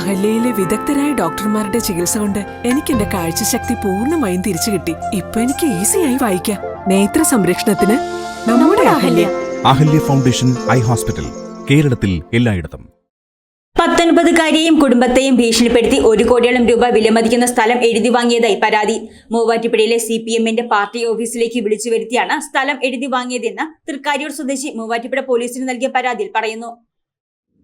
അഹല്യയിലെ വിദഗ്ധരായ ഡോക്ടർമാരുടെ ചികിത്സ കൊണ്ട് എനിക്ക് എന്റെ കാഴ്ചശക്തി പൂർണമായും തിരിച്ചു കിട്ടി. ഇപ്പൊ എനിക്ക് ഈസിയായി വായിക്കാം. നേത്ര സംരക്ഷണത്തിന് നമ്മുടെ Ahalya. Ahalya. Foundation eye hospital കേരളത്തിൽ എല്ലായിടത്തും. പത്തൊൻപതുകാരിയെയും കുടുംബത്തെയും ഭീഷണിപ്പെടുത്തി ഒരു കോടിയോളം രൂപ വിലമതിക്കുന്ന സ്ഥലം എഴുതി വാങ്ങിയതായി പരാതി. മൂവാറ്റുപുഴയിലെ സി പി എമ്മിന്റെ പാർട്ടി ഓഫീസിലേക്ക് വിളിച്ചു വരുത്തിയാണ് സ്ഥലം എഴുതി വാങ്ങിയതെന്ന് തൃക്കാര്യൂർ സ്വദേശി മൂവാറ്റുപുഴ പോലീസിന് നൽകിയ പരാതിയിൽ പറയുന്നു.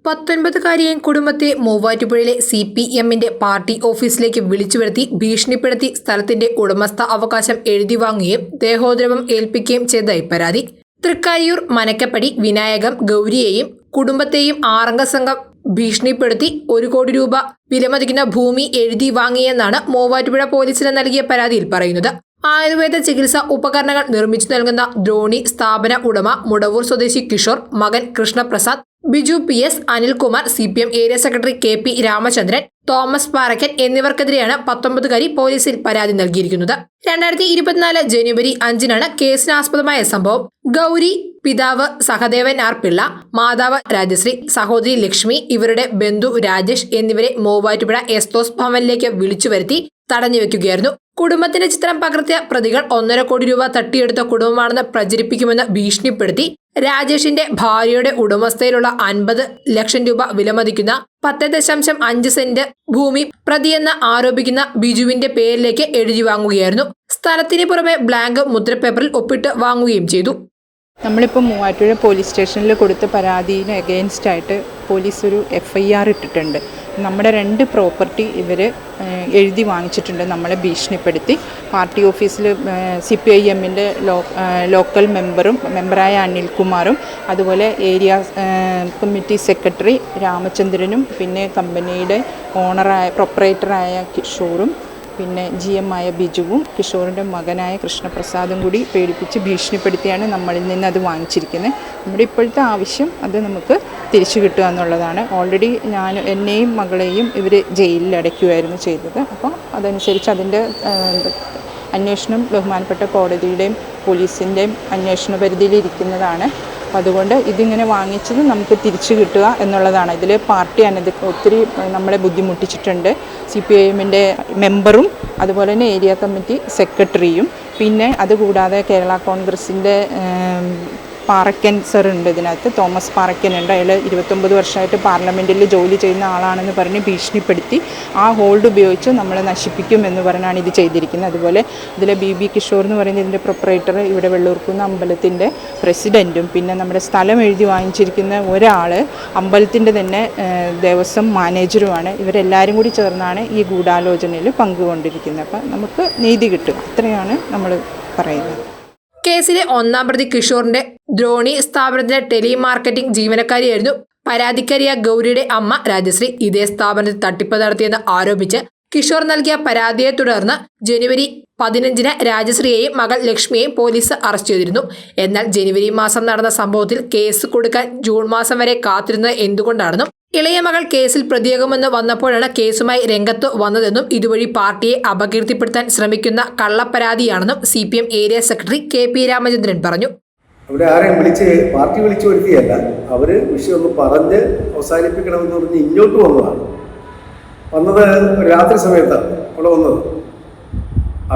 പത്തൊൻപതുകാരിയെയും കുടുംബത്തെ മൂവാറ്റുപുഴയിലെ സി പി എമ്മിന്റെ പാർട്ടി ഓഫീസിലേക്ക് വിളിച്ചു വരുത്തി ഭീഷണിപ്പെടുത്തി സ്ഥലത്തിന്റെ ഉടമസ്ഥ അവകാശം എഴുതി വാങ്ങുകയും ദേഹോദ്രവം ഏൽപ്പിക്കുകയും ചെയ്തതായി പരാതി തൃക്കാരിയൂർ മനക്കപ്പടി വിനായകം ഗൗരിയെയും കുടുംബത്തെയും ആറംഗ സംഘം ഭീഷണിപ്പെടുത്തി ഒരു കോടി രൂപ വിലമതിക്കുന്ന ഭൂമി എഴുതി വാങ്ങിയെന്നാണ് മൂവാറ്റുപുഴ പോലീസിന് നൽകിയ പരാതിയിൽ പറയുന്നത്. ആയുർവേദ ചികിത്സാ ഉപകരണങ്ങൾ നിർമ്മിച്ചു നൽകുന്ന ദ്രോണി സ്ഥാപന ഉടമ മുടവൂർ സ്വദേശി കിഷോർ മകൻ Krishnaprasad Biju P S Anilkumar C P M area secretary K P Ramachandran Thomas Parakkan എന്നിവർക്കെതിരെയാണ് പത്തൊമ്പതുകാരി പോലീസിൽ പരാതി നൽകിയിരിക്കുന്നത്. രണ്ടായിരത്തി ഇരുപത്തിനാല് ജനുവരി അഞ്ചിനാണ് കേസിനാസ്പദമായ സംഭവം. ഗൗരി പിതാവ് സഹദേവൻ ആർ പിള്ള മാതാവ് രാജശ്രീ സഹോദരി ലക്ഷ്മി ഇവരുടെ ബന്ധു രാജേഷ് എന്നിവരെ മൂവാറ്റുപുഴ എസ്തോസ് ഭവനിലേക്ക് വിളിച്ചു വരുത്തി തടഞ്ഞു കുടുംബത്തിന്റെ ചിത്രം പകർത്തിയ പ്രതികൾ ഒന്നര കോടി രൂപ തട്ടിയെടുത്ത കുടുംബമാണെന്ന് പ്രചരിപ്പിക്കുമെന്ന് ഭീഷണിപ്പെടുത്തി രാജേഷിന്റെ ഭാര്യയുടെ ഉടമസ്ഥയിലുള്ള അൻപത് ലക്ഷം രൂപ വിലമതിക്കുന്ന പത്ത് ദശാംശം അഞ്ച് സെന്റ് ഭൂമി പ്രതിയെന്ന് ആരോപിക്കുന്ന ബിജുവിന്റെ പേരിലേക്ക് എഴുതി വാങ്ങുകയായിരുന്നു. സ്ഥലത്തിന് പുറമെ ബ്ലാങ്ക് മുദ്രപേപ്പറിൽ ഒപ്പിട്ട് വാങ്ങുകയും ചെയ്തു. നമ്മളിപ്പോൾ മൂവാറ്റുപുഴ പോലീസ് സ്റ്റേഷനിൽ കൊടുത്ത പരാതിന് എഗെയിൻസ്റ്റ് ആയിട്ട് പോലീസ് ഒരു എഫ് ഐ ആർ ഇട്ടിട്ടുണ്ട്. നമ്മുടെ രണ്ട് പ്രോപ്പർട്ടി ഇവർ എഴുതി വാങ്ങിച്ചിട്ടുണ്ട് നമ്മളെ ഭീഷണിപ്പെടുത്തി. പാർട്ടി ഓഫീസിൽ സി പി ഐ എമ്മിന്റെ ലോക്കൽ മെമ്പറും മെമ്പറായ അനിൽകുമാറും അതുപോലെ ഏരിയ കമ്മിറ്റി സെക്രട്ടറി രാമചന്ദ്രനും പിന്നെ കമ്പനിയുടെ ഓണറായ പ്രൊപ്പറേറ്ററായ കിഷോറും പിന്നെ ജി എം ആയ ബിജുവും കിഷോറിന്റെ മകനായ കൃഷ്ണപ്രസാദും കൂടി പേടിപ്പിച്ച് ഭീഷണിപ്പെടുത്തിയാണ് നമ്മളിൽ നിന്ന് അത് വാങ്ങിച്ചിരിക്കുന്നത്. നമ്മുടെ ഇപ്പോഴത്തെ ആവശ്യം അത് നമുക്ക് തിരിച്ചു കിട്ടുക എന്നുള്ളതാണ്. ഓൾറെഡി ഞാൻ എന്നെയും മകളെയും ഇവർ ജയിലിൽ അടയ്ക്കുമായിരുന്നു ചെയ്തത്. അപ്പോൾ അതനുസരിച്ച് അതിന്റെ അന്വേഷണം ബഹുമാനപ്പെട്ട കോടതിയുടെയും പോലീസിന്റെയും അന്വേഷണ പരിധിയിലിരിക്കുന്നതാണ് അതുകൊണ്ട് ഇതിങ്ങനെ വാങ്ങിച്ചത് നമുക്ക് തിരിച്ചു കിട്ടുക എന്നുള്ളതാണ്. ഇതിൽ പാർട്ടി അനധി ഒത്തിരി നമ്മളെ ബുദ്ധിമുട്ടിച്ചിട്ടുണ്ട്. സി പി ഐ എമ്മിന്റെ മെമ്പറും അതുപോലെ തന്നെ ഏരിയ കമ്മിറ്റി സെക്രട്ടറിയും. പിന്നെ അതുകൂടാതെ കേരള കോൺഗ്രസിന്റെ പാറക്കൻ സർ ഉണ്ട് ഇതിനകത്ത്. തോമസ് പാറക്കൻ ഉണ്ട്. അയാൾ ഇരുപത്തൊമ്പത് വർഷമായിട്ട് പാർലമെന്റിൽ ജോലി ചെയ്യുന്ന ആളാണെന്ന് പറഞ്ഞ് ഭീഷണിപ്പെടുത്തി ആ ഹോൾഡ് ഉപയോഗിച്ച് നമ്മളെ നശിപ്പിക്കും എന്ന് പറഞ്ഞാണ് ഇത് ചെയ്തിരിക്കുന്നത്. അതുപോലെ ഇതിലെ ബി ബി കിഷോർ എന്ന് പറയുന്ന ഇതിന്റെ പ്രൊപ്പറേറ്റർ ഇവിടെ വെള്ളൂർക്കുന്ന അമ്പലത്തിന്റെ പ്രസിഡന്റും പിന്നെ നമ്മുടെ സ്ഥലം എഴുതി വാങ്ങിച്ചിരിക്കുന്ന ഒരാൾ അമ്പലത്തിന്റെ തന്നെ ദേവസ്വം മാനേജറുമാണ് ഇവരെല്ലാവരും കൂടി ചേർന്നാണ് ഈ ഗൂഢാലോചനയിൽ പങ്കുകൊണ്ടിരിക്കുന്നത്. അപ്പം നമുക്ക് നീതി കിട്ടും. അത്രയാണ് നമ്മൾ പറയുന്നത്. കേസിലെ ഒന്നാം പ്രതി കിഷോറിന്റെ ദ്രോണി സ്ഥാപനത്തിലെ ടെലിമാർക്കറ്റിംഗ് ജീവനക്കാരിയായിരുന്നു. പരാതിക്കാരിയ ഗൗരിയുടെ അമ്മ രാജശ്രീ ഇതേ സ്ഥാപനത്തിൽ തട്ടിപ്പ് നടത്തിയെന്ന് ആരോപിച്ച് കിഷോർ നൽകിയ പരാതിയെ തുടർന്ന് ജനുവരി പതിനഞ്ചിന് രാജശ്രീയെയും മകൾ ലക്ഷ്മിയെയും പോലീസ് അറസ്റ്റ് ചെയ്തിരുന്നു. എന്നാൽ ജനുവരി മാസം നടന്ന സംഭവത്തിൽ കേസ് കൊടുക്കാൻ ജൂൺ മാസം വരെ കാത്തിരുന്നത് എന്തുകൊണ്ടാണെന്നും ഇളയ മകൾ കേസിൽ പ്രതിയാകുമെന്ന് വന്നപ്പോഴാണ് കേസുമായി രംഗത്ത് വന്നതെന്നും ഇതുവഴി പാർട്ടിയെ അപകീർത്തിപ്പെടുത്താൻ ശ്രമിക്കുന്ന കള്ളപ്പരാതിയാണെന്നും C P M area secretary K P Ramachandran പറഞ്ഞു. അവിടെ ആരെയും വിളിച്ച് പാർട്ടി വിളിച്ചു വരുത്തിയല്ല അവർ വിഷയം ഒന്ന് പറഞ്ഞ് അവസാനിപ്പിക്കണമെന്ന് പറഞ്ഞ് ഇങ്ങോട്ട് വന്നതാണ്. വന്നത് രാത്രി സമയത്താണ് അവിടെ വന്നത്.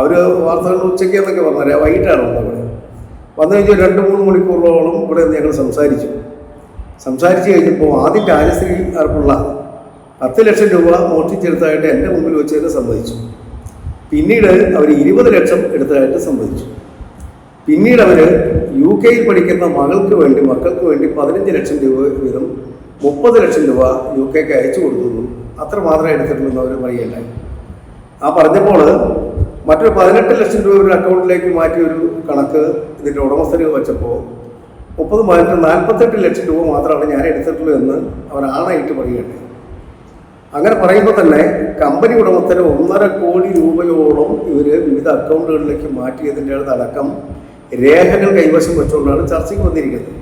അവർ വാർത്തകൾ ഉച്ചയ്ക്ക് എന്നൊക്കെ പറഞ്ഞാൽ വൈകിട്ടാണ് വന്നത് വന്നു കഴിഞ്ഞാൽ രണ്ട് മൂന്ന് മണിക്കൂറോളം ഇവിടെ ഞങ്ങൾ സംസാരിച്ചു. സംസാരിച്ച് കഴിഞ്ഞപ്പോൾ ആദ്യം രാജശ്രീ പത്ത് ലക്ഷം രൂപ മോഷ്ടിച്ചെടുത്തതായിട്ട് എന്റെ മുമ്പിൽ വെച്ച് തന്നെ സമ്മതിച്ചു പിന്നീട് അവർ ഇരുപത് ലക്ഷം എടുത്തതായിട്ട് സമ്മതിച്ചു പിന്നീട് അവർ യു കെയിൽ പഠിക്കുന്ന മകൾക്ക് വേണ്ടി മക്കൾക്ക് വേണ്ടി പതിനഞ്ച് ലക്ഷം രൂപ വീതം മുപ്പത് ലക്ഷം രൂപ യു കെക്ക് അയച്ചു കൊടുക്കുന്നു അത്ര മാത്രമേ എടുത്തിട്ടുള്ളൂ അവർ പറയുകയുണ്ടായി. ആ പറഞ്ഞപ്പോൾ മറ്റൊരു പതിനെട്ട് ലക്ഷം രൂപ ഒരു അക്കൗണ്ടിലേക്ക് മാറ്റിയ ഒരു കണക്ക് ഇതിന്റെ ഉടമസ്ഥന് വെച്ചപ്പോൾ മുപ്പത് മാറ്റി നാൽപ്പത്തെട്ട് ലക്ഷം രൂപ മാത്രമാണ് ഞാൻ എടുത്തിട്ടുള്ളൂ എന്ന് അവർ ആണായിട്ട് പറയുകയാണ് അങ്ങനെ പറയുമ്പോൾ തന്നെ കമ്പനി ഉടമസ്ഥന് ഒന്നര കോടി രൂപയോളം ഇവർ വിവിധ അക്കൗണ്ടുകളിലേക്ക് മാറ്റിയതിന്റെ അടക്കം രേഖകൾ കൈവശം വെച്ചുകൊണ്ടാണ് ചർച്ചയ്ക്ക് വന്നിരിക്കുന്നത്.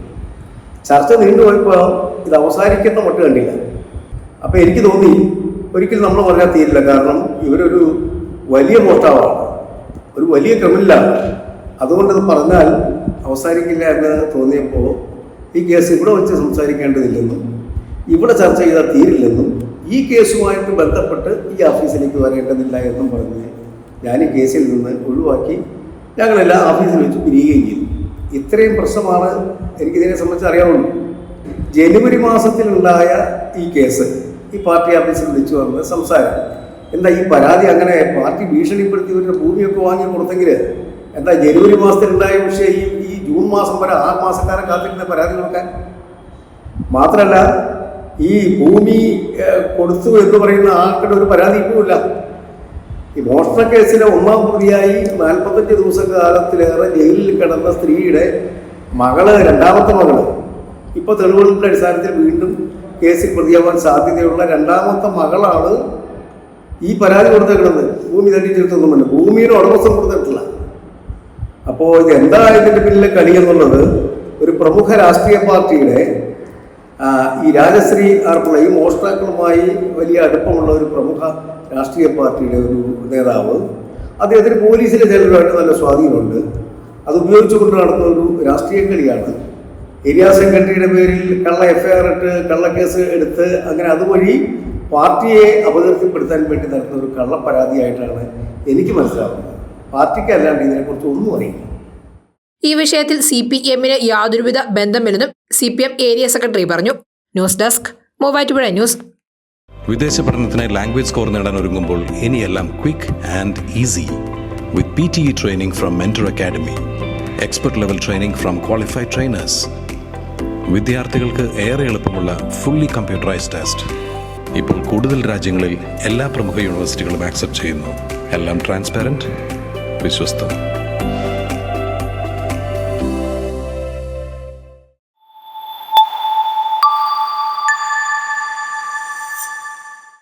ചർച്ച നീണ്ടുപോയപ്പോൾ ഇത് അവസാനിക്കുന്ന മട്ട് കണ്ടില്ല. അപ്പോൾ എനിക്ക് തോന്നി ഒരിക്കലും നമ്മൾ പറഞ്ഞാൽ തീരില്ല. കാരണം ഇവരൊരു വലിയ മോഷ്ടാവാണ്. ഒരു വലിയ ക്രിമിനലാണ് അതുകൊണ്ട് പറഞ്ഞാൽ അവസാനിക്കില്ല എന്ന് തോന്നിയപ്പോൾ ഈ കേസ് ഇവിടെ വെച്ച് സംസാരിക്കേണ്ടതില്ലെന്നും ഇവിടെ ചർച്ച ചെയ്താൽ തീരില്ലെന്നും ഈ കേസുമായിട്ട് ബന്ധപ്പെട്ട് ഈ ഓഫീസിലേക്ക് വരേണ്ടതില്ല എന്നും പറഞ്ഞ് ഞാൻ ഈ കേസിൽ നിന്ന് ഒഴിവാക്കി ഞങ്ങളെല്ലാം ഓഫീസിൽ വെച്ച് പിരിയുകയും ചെയ്തു. ഇത്രയും പ്രശ്നമാണ് എനിക്കിതിനെ സംബന്ധിച്ച് അറിയാവുള്ളൂ ജനുവരി മാസത്തിലുണ്ടായ ഈ കേസ് ഈ പാർട്ടി ഓഫീസിൽ വിളിച്ചു വന്ന് സംസാരം എന്താ ഈ പരാതി അങ്ങനെ പാർട്ടി ഭീഷണിപ്പെടുത്തി ഒരു ഭൂമിയൊക്കെ വാങ്ങി കൊടുത്തെങ്കിൽ എന്താ ജനുവരി മാസത്തിലുണ്ടായ വിഷയം ഈ ജൂൺ മാസം വരെ ആറ് മാസക്കാരെ കാത്തിരുന്ന പരാതി കൊടുക്കാൻ മാത്രമല്ല ഈ ഭൂമി കൊടുത്തു എന്ന് പറയുന്ന ആൾക്കുടെ ഒരു പരാതി ഇപ്പോഴില്ല ഈ മോഷണ കേസിലെ ഒന്നാം പ്രതിയായി നാൽപ്പത്തഞ്ച് ദിവസക്കാലത്തിലേറെ ജയിലിൽ കിടന്ന സ്ത്രീയുടെ മകൾ രണ്ടാമത്തെ മകൾ. ഇപ്പൊ തെളിവുകളുടെ അടിസ്ഥാനത്തിൽ വീണ്ടും കേസിൽ പ്രതിയാവാൻ സാധ്യതയുള്ള രണ്ടാമത്തെ മകളാണ് ഈ പരാതി കൊടുത്തേക്കുന്നത് ഭൂമി തട്ടിച്ചെടുത്തൊന്നുമല്ല ഭൂമിയുടെ ഉടമസ്ഥം കൊടുത്തിട്ടില്ല. അപ്പോൾ ഇത് എന്താ ഇതിന്റെ പിന്നിലെ കളി എന്നുള്ളത്? ഒരു പ്രമുഖ രാഷ്ട്രീയ പാർട്ടിയുടെ ഈ രാജശ്രീ ആർപ്പുള്ള ഈ മോഷ്ടാക്കളുമായി വലിയ അടുപ്പമുള്ള ഒരു പ്രമുഖ രാഷ്ട്രീയ പാർട്ടിയുടെ ഒരു നേതാവ്. അദ്ദേഹത്തിന് പോലീസിലെ ചിലരുമായിട്ട് നല്ല സ്വാധീനമുണ്ട്. അത് ഉപയോഗിച്ചുകൊണ്ട് നടന്ന ഒരു രാഷ്ട്രീയ കളിയാണ്. ഏരിയ സെക്രട്ടറിയുടെ പേരിൽ കള്ള എഫ്ഐആർ ഇട്ട് കള്ളക്കേസ് എടുത്ത് അങ്ങനെ അതുവഴി പാർട്ടിയെ അപകീർത്തിപ്പെടുത്താൻ വേണ്ടി നടത്തുന്ന ഒരു കള്ളപ്പരാതിയായിട്ടാണ് എനിക്ക് മനസ്സിലാവുന്നത്. പാർട്ടിക്ക് അല്ലാണ്ട് ഇതിനെക്കുറിച്ച് ഒന്നും അറിയില്ല. ഈ വിഷയത്തിൽ സി പി എമ്മിന് യാതൊരുവിധ ബന്ധമില്ലെന്നും C P M area secretary പറഞ്ഞു. News desk Muvattupuzha news. വിദേശ പഠനത്തിനായി ലാംഗ്വേജ് സ്കോർ നേടാൻ ഒരുങ്ങുമ്പോൾ ഇനിയെല്ലാം quick and easy with P T E training from mentor academy expert level training from qualified trainers. വിദ്യാർത്ഥികൾക്ക് ഏറെ എളുപ്പമുള്ള ഫുള്ളി കമ്പ്യൂട്ടറൈസ്ഡ് ടെസ്റ്റ്. ഇപ്പോൾ കൂടുതൽ രാജ്യങ്ങളിൽ എല്ലാ പ്രമുഖ യൂണിവേഴ്സിറ്റികളും ആക്സെപ്റ്റ് ചെയ്യുന്നു. എല്ലാം ട്രാൻസ്പാരന്റ് വിശ്വസ്തം